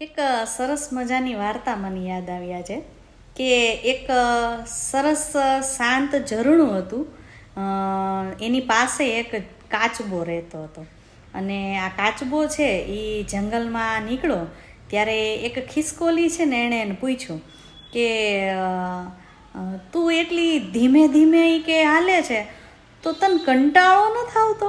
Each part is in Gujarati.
એક સરસ મજાની વાર્તા મને યાદ આવી આજે કે એક સરસ શાંત ઝરણું હતું. એની પાસે એક કાચબો રહેતો હતો. અને આ કાચબો છે એ જંગલમાં નીકળો ત્યારે એક ખિસકોલી છે ને એણે એને પૂછ્યું કે તું એટલી ધીમે ધીમે એ કે હાલે છે? તો તને કંટાળો ન થાવતો?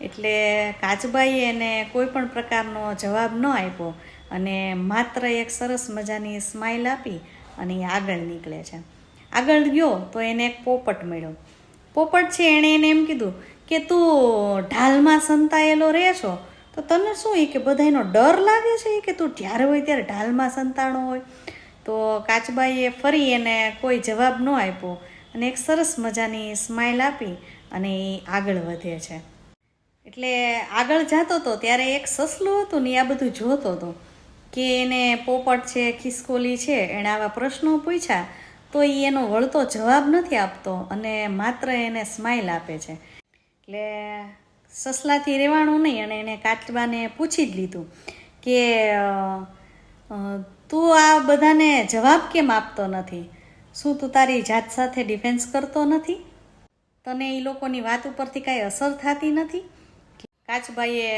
એટલે કાચબાઈએ એને કોઈ પણ પ્રકારનો જવાબ ન આપ્યો. અને માત્ર એક સરસ મજાની સ્માઇલ આપી અને એ આગળ નીકળે છે. આગળ ગયો તો એને એક પોપટ મળ્યો. પોપટ છે એણે એને એમ કીધું કે તું ઢાલમાં સંતાયેલો રહે છો, તો તને શું એ કે બધાયનો ડર લાગે છે એ કે તું જ્યારે હોય ત્યારે ઢાલમાં સંતાણો હોય? તો કાચબાઈએ ફરી એને કોઈ જવાબ ન આપ્યો અને એક સરસ મજાની સ્માઇલ આપી અને એ આગળ વધે છે. એટલે આગળ જતો હતો ત્યારે એક સસલું હતું ને આ બધું જોતો હતો કે એને પોપટ છે, ખિસકોલી છે, એણે આવા પ્રશ્નો પૂછ્યા, તો એ એનો વળતો જવાબ નથી આપતો અને માત્ર એને સ્માઇલ આપે છે. એટલે સસલાથી રહેવાનું નહીં, અને એને કાચબાને પૂછી જ લીધું કે તું આ બધાને જવાબ કેમ આપતો નથી? શું તું તારી જાત સાથે ડિફેન્સ કરતો નથી? તને એ લોકોની વાત ઉપરથી કાંઈ અસર થતી નથી? કાચબાઈએ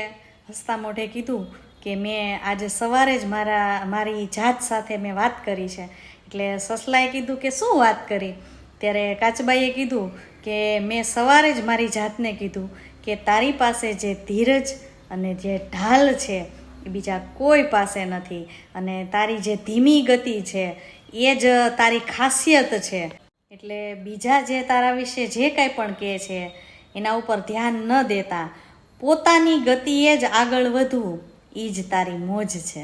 હસતા મોઢે કીધું કે મેં આજે સવારે જ મારા, મારી જાત સાથે મેં વાત કરી છે. એટલે સસલાએ કીધું કે શું વાત કરી? ત્યારે કાચબાઈએ કીધું કે મેં સવારે જ મારી જાતને કીધું કે તારી પાસે જે ધીરજ અને જે ઢાલ છે, એ બીજા કોઈ પાસે નથી. અને તારી જે ધીમી ગતિ છે, એ જ તારી ખાસિયત છે. એટલે બીજા જે તારા વિશે જે કાંઈ પણ કહે છે, એના ઉપર ધ્યાન ન દેતા. પોતાની ગતિએ જ આગળ વધવું. એ જ તારી મોજ છે.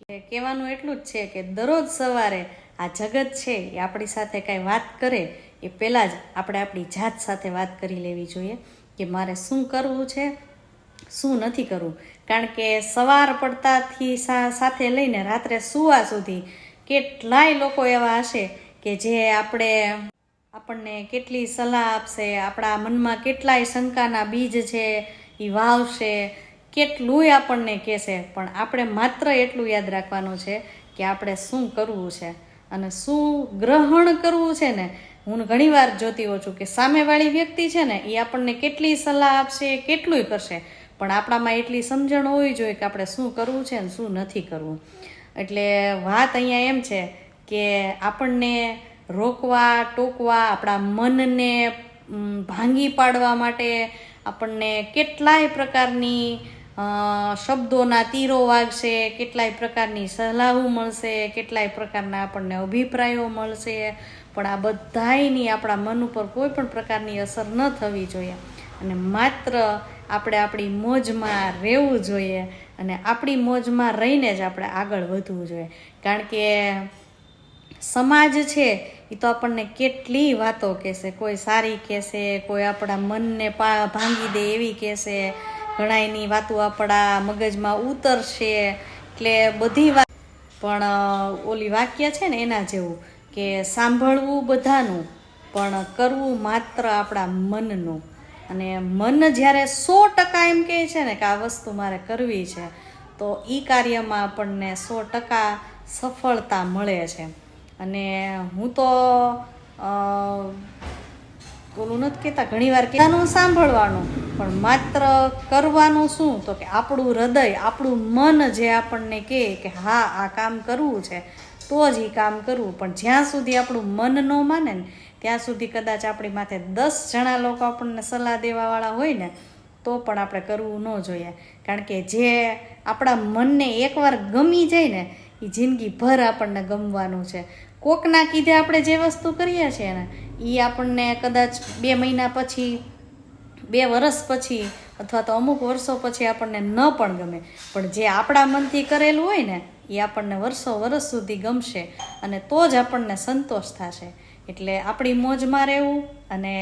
એટલે કહેવાનું એટલું જ છે કે દરરોજ સવારે આ જગત છે એ આપણી સાથે કાંઈ વાત કરે, એ પહેલાં જ આપણે આપણી જાત સાથે વાત કરી લેવી જોઈએ કે મારે શું કરવું છે, શું નથી કરવું. કારણ કે સવાર પડતાથી સાથે લઈને રાત્રે સૂવા સુધી કેટલાય લોકો એવા હશે કે જે આપણે, આપણને કેટલી સલાહ આપશે, આપણા મનમાં કેટલાય શંકાના બીજ છે એ વાવશે કેટલુંય આપણને કહેશે, પણ આપણે માત્ર એટલું યાદ રાખવાનું છે કે આપણે શું કરવું છે અને શું ગ્રહણ કરવું છે ને? હું ઘણીવાર જોતી હોઉં છું કે સામેવાળી વ્યક્તિ છે ને, એ આપણને કેટલી સલાહ આપશે, કેટલુંય કરશે, પણ આપણામાં એટલી સમજણ હોવી જોઈએ કે આપણે શું કરવું છે ને શું નથી કરવું. એટલે વાત અહીંયા એમ છે કે આપણને રોકવા, ટોકવા, આપણા મનને ભાંગી પાડવા માટે આપણને કેટલાય પ્રકારની શબ્દોના તીરો વાગશે, કેટલાય પ્રકારની સલાહો મળશે, કેટલાય પ્રકારના આપણને અભિપ્રાયો મળશે. પણ આ બધાયની આપણા મન ઉપર કોઈ પણ પ્રકારની અસર ન થવી જોઈએ. અને માત્ર આપણે આપણી મોજમાં રહેવું જોઈએ અને આપણી મોજમાં રહીને જ આપણે આગળ વધવું જોઈએ. કારણ કે સમાજ છે એ તો આપણને કેટલી વાતો કહેશે. કોઈ સારી કહેશે, કોઈ આપણા મનને પા, ભાંગી દે એવી કહેશે. ઘણા એની વાતો આપણા મગજમાં ઉતરશે, એટલે બધી વાત પણ ઓલી વાક્ય છે ને એના જેવું કે સાંભળવું બધાનું, પણ કરવું માત્ર આપણા મનનું. અને મન જ્યારે સો ટકા એમ કહે છે ને કે આ વસ્તુ મારે કરવી છે, તો એ કાર્યમાં આપણને સો ટકા સફળતા મળે છે. અને હું તો ઓલું નથી કહેતા ઘણી વાર કહેવાનું સાંભળવાનું. પણ માત્ર કરવાનું શું? તો કે આપણું હૃદય, આપણું મન જે આપણને કહે કે હા, આ કામ કરવું છે, તો જ એ કામ કરવું. પણ જ્યાં સુધી આપણું મન ન માને ને, ત્યાં સુધી કદાચ આપણી માથે દસ જણા લોકો આપણને સલાહ દેવાવાળા હોય ને, તો પણ આપણે કરવું ન જોઈએ. કારણ કે જે આપણા મનને એકવાર ગમી જાય ને એ જિંદગીભર આપણને ગમવાનું છે. કોકના કીધે આપણે જે વસ્તુ કરીએ છીએ ને એ આપણને કદાચ બે મહિના પછી બે વર્ષ પછી અથવા તો અમુક વર્ષો પછી આપણને ન પણ ગમે. પણ જે આપણા મનથી કરેલું હોય ને, એ આપણને વર્ષો વર્ષ સુધી ગમશે અને તો જ આપણને સંતોષ થશે. એટલે આપણી મોજમાં રહેવું અને